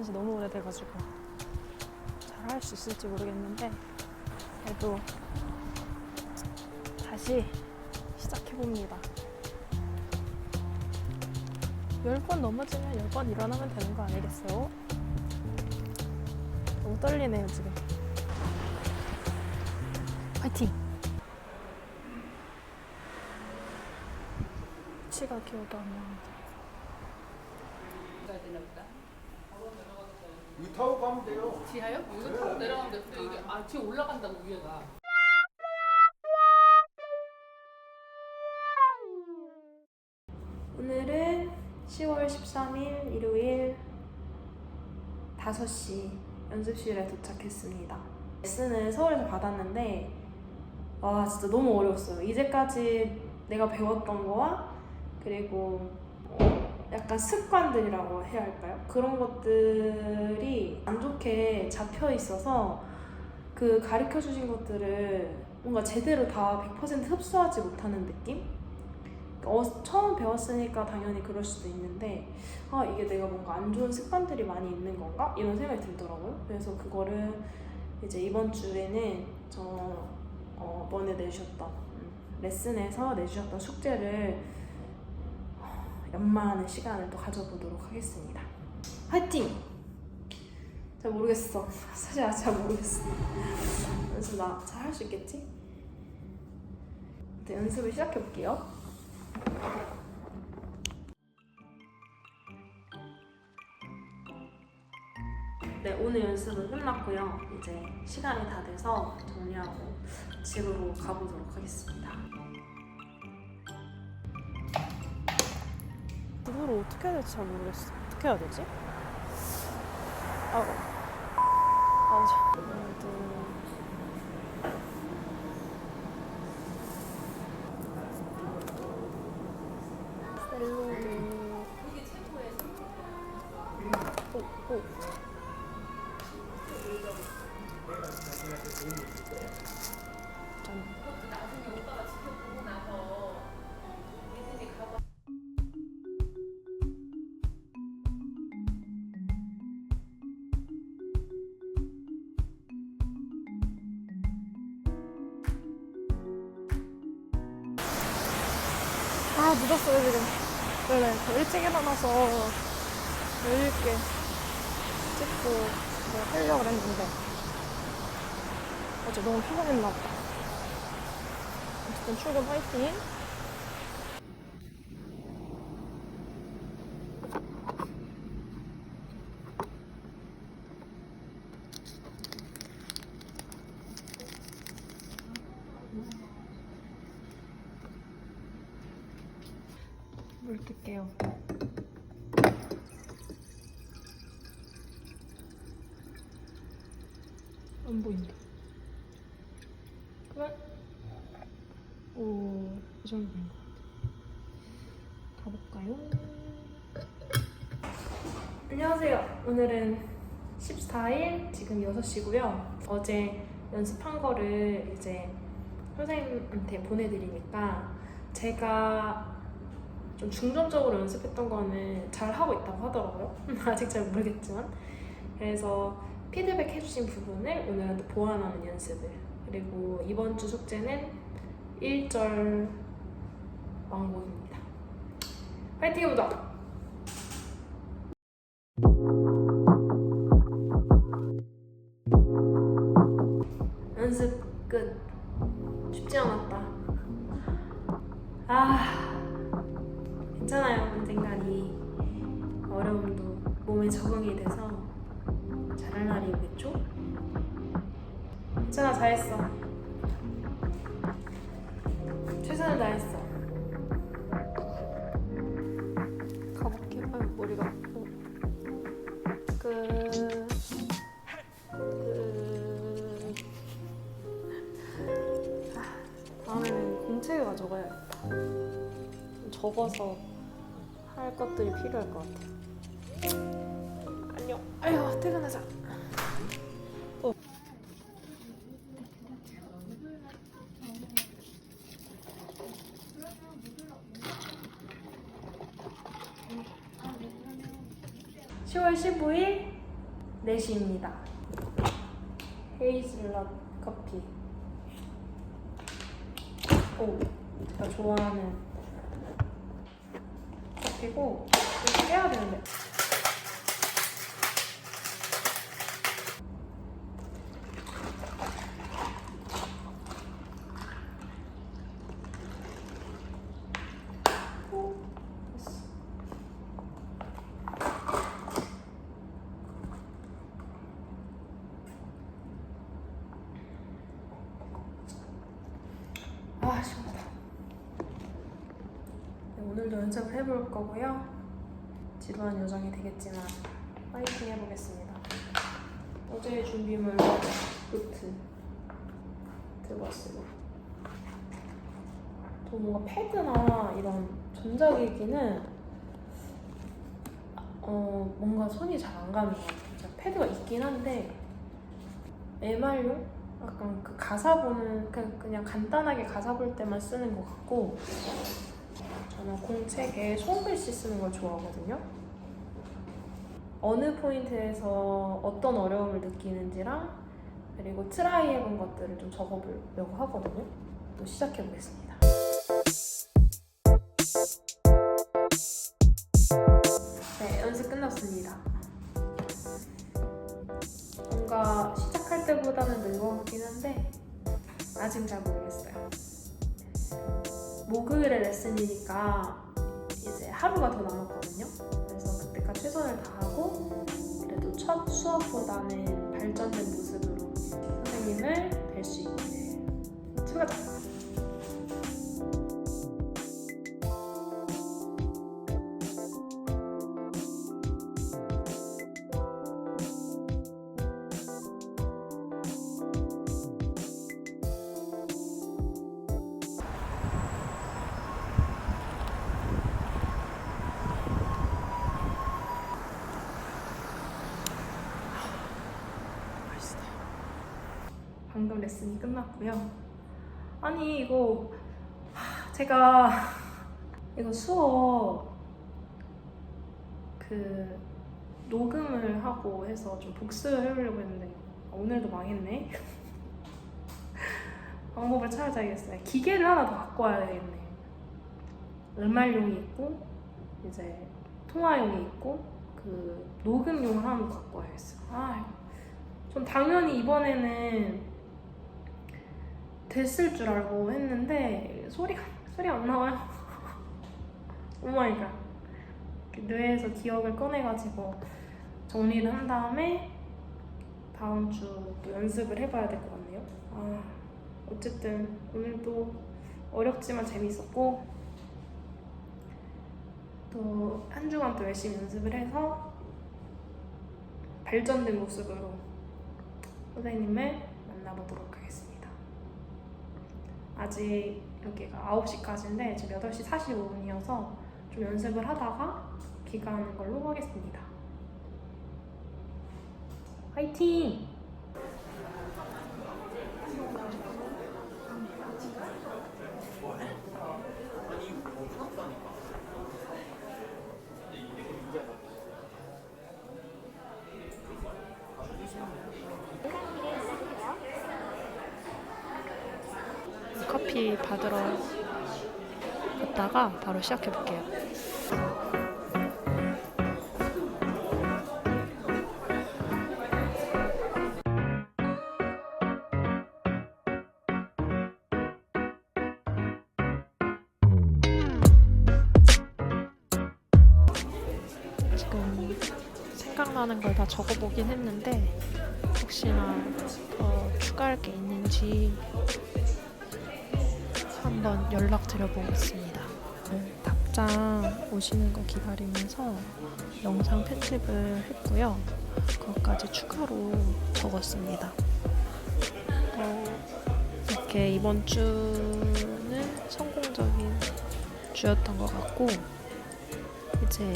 안 지 너무 오래돼가지고 잘 할 수 있을지 모르겠는데 그래도 다시 시작해봅니다. 10번 넘어지면 10번 일어나면 되는 거 아니겠어요? 너무 떨리네요, 지금. 파이팅! 치가 기억이 안 나는데. 이 타고 가면 돼요. 지하요? 여기 타고 내려가면 돼. 근데 이게 아 지하 올라간다고 위에가. 오늘은 10월 13일 일요일 5시 연습실에 도착했습니다. 레슨을 서울에서 받았는데 와 진짜 너무 어려웠어요. 이제까지 내가 배웠던 거와 그리고 어, 약간 습관들이라고 해야 할까요? 그런 것들이 안 좋게 잡혀 있어서 그 가르쳐 주신 것들을 뭔가 제대로 다 100% 흡수하지 못하는 느낌? 어, 처음 배웠으니까 당연히 그럴 수도 있는데 아 이게 내가 뭔가 안 좋은 습관들이 많이 있는 건가 이런 생각이 들더라고요. 그래서 그거를 이제 이번 주에는 저 어, 번에 내주셨던 음, 레슨에서 내주셨던 숙제를 어, 연마하는 시간을 또 가져보도록 하겠습니다. 화이팅! 잘 모르겠어. 사실 아직 잘 모르겠어. 연습 나 잘 할 수 있겠지? 네, 연습을 시작해 볼게요. 네, 오늘 연습은 끝났고요. 이제 시간이 다 돼서 정리하고 집으로 가보도록 하겠습니다. 이거를 어떻게 해야 될지 잘 모르겠어. 어떻게 해야 되지? 아우. 아우, 저. 하나, 늦었어요, 지금. 그래, 더 일찍 일어나서 여유있게 찍고 뭐 하려고 했는데 어제 너무 피곤했나 보다. 어쨌든 출근 화이팅! 물 뜰게요. 안 보인다. 그만. 오, 이 정도 된것 같아. 가볼까요? 안녕하세요. 오늘은 14일, 지금 6시고요. 어제 연습한 거를 이제 선생님한테 보내드리니까 제가 좀 중점적으로 연습했던 거는 잘 하고 있다고 하더라고요. 아직 잘 모르겠지만. 그래서 피드백 해주신 부분을 오늘은 또 보완하는 연습을. 그리고 이번 주 숙제는 1절 왕복입니다. 파이팅 해보자! 괜찮아 잘했어 최선을 다했어 가볼게요 아유 머리가 어. 그... 그... 아, 다음에는 공책을 가져가야겠다 좀 적어서 할 것들이 필요할 것 같아요. 안녕. 아유, 퇴근하자. (10월 15일) 4시입니다. 헤이즐넛 커피. 오, 제가 좋아하는 커피고 이거 깨야 되는데. 오, 됐어. 아 시원하다. 네, 오늘도 연습을 해볼 거고요. 지루한 여정이 되겠지만 파이팅 해보겠습니다. 어제 준비물 노트 들고 왔어요. 또 뭔가 패드나 이런 전자기기는 어 뭔가 손이 잘 안 가는 것 같아요. 제가 패드가 있긴 한데 MR용? 약간 그 가사 보는 그냥, 그냥 간단하게 가사 볼 때만 쓰는 것 같고 저는 공책에 손글씨 쓰는 걸 좋아하거든요. 어느 포인트에서 어떤 어려움을 느끼는지랑 그리고 트라이 해본 것들을 좀 적어보려고 하거든요. 또 시작해 보겠습니다. 네, 연습 끝났습니다. 뭔가 때보다는 늘어오긴 한데 아직 잘 모르겠어요. 목요일에 레슨이니까 이제 하루가 더 남았거든요. 그래서 그때까지 최선을 다하고 그래도 첫 수업보다는 발전된 모습으로 선생님을 뵐 수 있기를 출가자. 레슨이 끝났고요. 아니 이거 하, 제가 이거 수업 그 녹음을 하고 해서 좀 복습을 해보려고 했는데 오늘도 망했네. 방법을 찾아야겠어요. 기계를 하나 더 갖고 와야 되겠네. 음알용이 있고 이제 통화용이 있고 그 녹음용을 하나 더 갖고 와야겠어요. 아, 전 당연히 이번에는 됐을 줄 알고 했는데 소리가 소리 안 나와요. 오마이갓. 뇌에서 기억을 꺼내가지고 정리를 한 다음에 다음 주 또 연습을 해봐야 될 것 같네요. 아, 어쨌든 오늘도 어렵지만 재밌었고 또 한 주간 또 열심히 연습을 해서 발전된 모습으로 선생님을 만나보도록. 아직 여기가 9시까지인데 지금 8시 45분이어서 좀 연습을 하다가 귀가하는 걸로 하겠습니다. 화이팅! 커피 받으러 갔다가 바로 시작해 볼게요. 지금 생각나는 걸 다 적어보긴 했는데 혹시나 더 추가할 게 있는지 한번 연락드려 보겠습니다. 답장 오시는 거 기다리면서 영상 편집을 했고요. 그것까지 추가로 적었습니다. 어, 이렇게 이번 주는 성공적인 주였던 것 같고 이제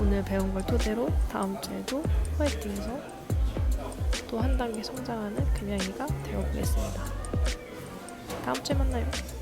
오늘 배운 걸 토대로 다음 주에도 화이팅해서 또 한 단계 성장하는 금양이가 되어보겠습니다. 다음 주에 만나요.